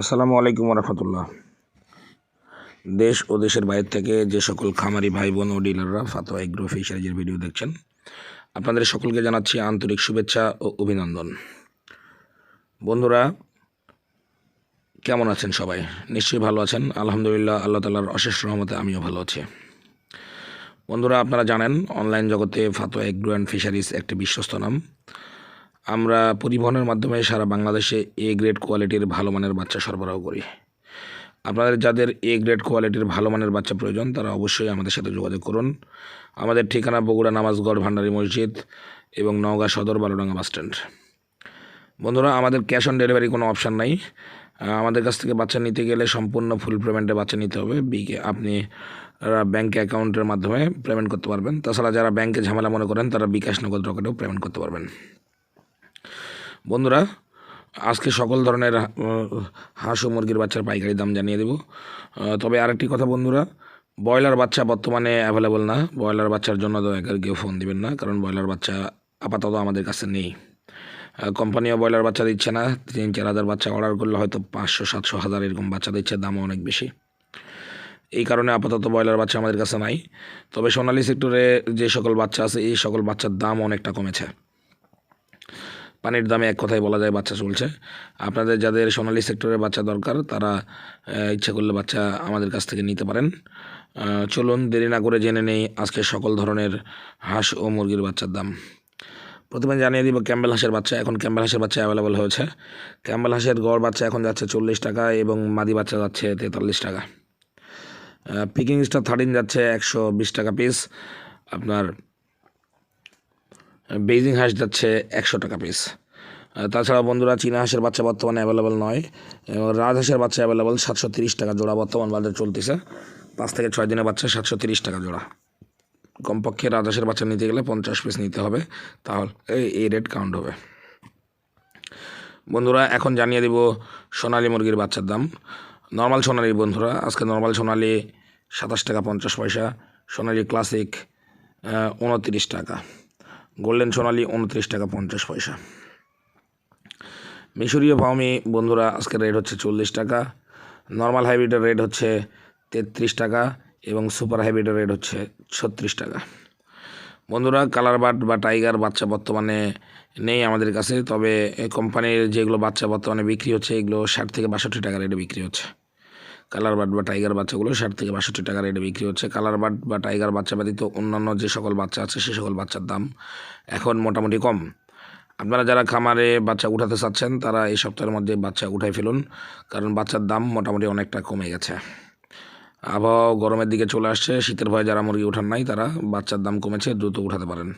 আসসালামু আলাইকুম রহমতুল্লাহ দেশ ও দেশের বাইরে থেকে যে সকল খামারি ভাই বোন ও ডিলাররা ফাতোয়া এগ্রো ফিশারিজের ভিডিও দেখছেন, আপনাদের সকলকে জানাচ্ছি আন্তরিক শুভেচ্ছা ও অভিনন্দন। বন্ধুরা, কেমন আছেন সবাই? নিশ্চয়ই ভালো আছেন। আলহামদুলিল্লাহ, আল্লাহ তালার অশেষ রহমতে আমিও ভালো আছি। বন্ধুরা, আপনারা জানেন, অনলাইন জগতে ফাতোয়া এগ্রো অ্যান্ড ফিশারিজ একটি বিশ্বস্ত নাম। আমরা পরিবহনের মাধ্যমে সারা বাংলাদেশে এ গ্রেড কোয়ালিটির ভালো মানের বাচ্চা সরবরাহ করি। আপনাদের যাদের এ গ্রেড কোয়ালিটির ভালো মানের বাচ্চা প্রয়োজন, তারা অবশ্যই আমাদের সাথে যোগাযোগ করুন। আমাদের ঠিকানা বগুড়া নামাজগড় ভান্ডারী মসজিদ এবং নওগাঁ সদর বারোডাঙ্গা বাস স্ট্যান্ড। বন্ধুরা, আমাদের ক্যাশ অন ডেলিভারি কোনো অপশান নাই। আমাদের কাছ থেকে বাচ্চা নিতে গেলে সম্পূর্ণ ফুল পেমেন্টে বাচ্চা নিতে হবে। বিকে আপনি ব্যাঙ্ক অ্যাকাউন্টের মাধ্যমে পেমেন্ট করতে পারবেন। তাছাড়া যারা ব্যাংকে ঝামেলা মনে করেন, তারা বিকাশ নগদ রকেটেও পেমেন্ট করতে পারবেন। বন্ধুরা, আজকে সকল ধরনের হাঁস ও মুরগির বাচ্চার পাইকারি দাম জানিয়ে দেব। তবে আরেকটি কথা বন্ধুরা, ব্রয়লার বাচ্চা বর্তমানে অ্যাভেলেবল না। ব্রয়লার বাচ্চার জন্য দয়া করে কেউ ফোন দিবেন না, কারণ ব্রয়লার বাচ্চা আপাতত আমাদের কাছে নেই। কোম্পানিও ব্রয়লার বাচ্চা দিচ্ছে না, তিন, চার হাজার বাচ্চা অর্ডার করলে হয়তো পাঁচশো, সাতশো, হাজার এরকম বাচ্চা দিচ্ছে, দামও অনেক বেশি। এই কারণে আপাতত ব্রয়লার বাচ্চা আমাদের কাছে নাই। তবে সোনালি সেক্টরে যে সকল বাচ্চা আছে, এই সকল বাচ্চার দাম অনেকটা কমেছে। পানির দামে এক কথায় বলা যায় বাচ্চা চলছে। আপনাদের যাদের সোনালি সেক্টরের বাচ্চা দরকার, তারা ইচ্ছা করলে বাচ্চা আমাদের কাছ থেকে নিতে পারেন। চলুন দেরি না করে জেনে নেই আজকে সকল ধরনের হাঁস ও মুরগির বাচ্চার দাম। প্রথমে জানিয়ে দিব ক্যাম্বেল হাঁসের বাচ্চা। এখন ক্যাম্বেল হাঁসের বাচ্চা অ্যাভেলেবল হয়েছে। ক্যাম্বেল হাঁসের গড় বাচ্চা এখন যাচ্ছে চল্লিশ টাকা এবং মাদি বাচ্চা যাচ্ছে তেতাল্লিশ টাকা। পিকিং স্টার থার্টিন যাচ্ছে একশো বিশ টাকা পিস আপনার বেজিং হাঁস যাচ্ছে একশো টাকা পিস তাছাড়া বন্ধুরা, চীনা হাঁসের বাচ্চা বর্তমানে অ্যাভেলেবেল নয়, এবং রাজহাঁসের বাচ্চা অ্যাভেলেবেল সাতশো তিরিশ টাকা জোড়া বর্তমান বাজারে চলতেছে। পাঁচ থেকে ছয় দিনের বাচ্চা সাতশো তিরিশ টাকা জোড়া। কমপক্ষে রাজহাঁসের বাচ্চা নিতে গেলে পঞ্চাশ পিস নিতে হবে, তাহলে এই- এই রেট কাউন্ট হবে। বন্ধুরা, এখন জানিয়ে দিব সোনালী মুরগির বাচ্চার দাম। নর্মাল সোনালি বন্ধুরা, আজকে নর্মাল সোনালি সাতাশ টাকা পঞ্চাশ পয়সা, সোনালি ক্লাসিক উনত্রিশ টাকা। গোল্ডেন সোনালি উনত্রিশ টাকা পঞ্চাশ পয়সা। মিশরীয় পাওমি বন্ধুরা, আজকের রেট হচ্ছে চল্লিশ টাকা। নর্মাল হাইব্রিডের রেট হচ্ছে তেত্রিশ টাকা এবং সুপার হাইব্রিডের রেট হচ্ছে ছত্রিশ টাকা। বন্ধুরা কালার বার্ড বা টাইগার বাচ্চা বর্তমানে নেই আমাদের কাছে, তবে কোম্পানির যেগুলো বাচ্চা বর্তমানে বিক্রি হচ্ছে, এগুলো ষাট থেকে বাষট্টি টাকা রেটে বিক্রি হচ্ছে। কালার বার্ড বা টাইগার বাচ্চাগুলো ষাট থেকে বাষট্টি টাকা রেটে বিক্রি হচ্ছে। কালার বার্ড বা টাইগার বাচ্চা ব্যতীত অন্যান্য যে সকল বাচ্চা আছে, সে সকল বাচ্চার দাম এখন মোটামুটি কম। আপনারা যারা খামারে বাচ্চা উঠাতে চাচ্ছেন, তারা এই সপ্তাহের মধ্যে বাচ্চা উঠাই ফেলুন, কারণ বাচ্চার দাম মোটামুটি অনেকটা কমে গেছে। আবহাওয়া গরমের দিকে চলে আসছে, শীতের ভয়ে যারা মুরগি ওঠান নাই, তারা বাচ্চার দাম কমেছে, দ্রুত উঠাতে পারেন।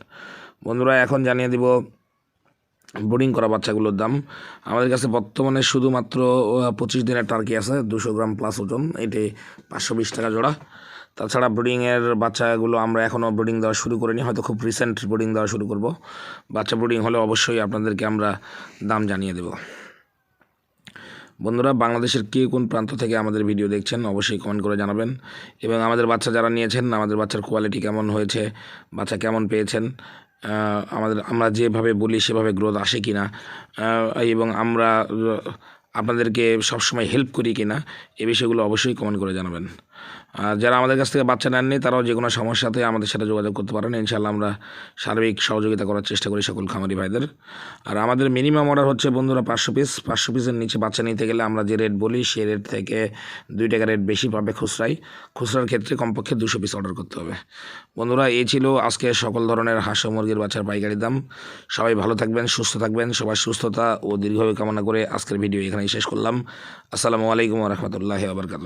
বন্ধুরা, এখন জানিয়ে দিব বোর্ডিং করা বাচ্চাগুলোর দাম। আমাদের কাছে বর্তমানে শুধুমাত্র পঁচিশ দিনের টার্কি আছে, দুশো গ্রাম প্লাস ওজন। এটি পাঁচশো বিশ টাকা জোড়া। তাছাড়া ব্রিডিংয়ের বাচ্চাগুলো আমরা এখনও ব্রিডিং দেওয়া শুরু করিনি, হয়তো খুব রিসেন্ট ব্রিডিং দেওয়া শুরু করব। বাচ্চা ব্রিডিং হলে অবশ্যই আপনাদেরকে আমরা দাম জানিয়ে দেব। বন্ধুরা, বাংলাদেশের কে কোন প্রান্ত থেকে আমাদের ভিডিও দেখছেন, অবশ্যই কমেন্ট করে জানাবেন। এবং আমাদের বাচ্চা যারা নিয়েছেন, আমাদের বাচ্চার কোয়ালিটি কেমন হয়েছে, বাচ্চা কেমন পেয়েছেন আমাদের আমরা যেভাবে বলি সেভাবে গ্রোথ আসে কি না এবং আমরা আপনাদেরকে সবসময় হেল্প করি কি না এ বিষয়গুলো অবশ্যই কমেন্ট করে জানাবেন। যারা আমাদের কাছ থেকে বাচ্চা নেননি, তারাও যে কোনো সমস্যাতে আমাদের সাথে যোগাযোগ করতে পারেন। ইনশাল্লাহ আমরা সার্বিক সহযোগিতা করার চেষ্টা করি সকল খামারি ভাইদের। আর আমাদের মিনিমাম অর্ডার হচ্ছে বন্ধুরা পাঁচশো পিস পাঁচশো পিসের নিচে বাচ্চা নিতে গেলে আমরা যে রেট বলি সেই রেট থেকে দুই টাকা রেট বেশি পাবে খুচরাই। খুচরার ক্ষেত্রে কমপক্ষে দুশো পিস অর্ডার করতে হবে। বন্ধুরা, এই ছিল আজকে সকল ধরনের হাঁস মুরগির বাচ্চার পাইকারি দাম। সবাই ভালো থাকবেন, সুস্থ থাকবেন, সবার সুস্থতা ও দীর্ঘভাবে কামনা করে আজকের ভিডিও এখানেই শেষ করলাম। আসসালামু আলাইকুম রহমতুল্লাহ আবরকাত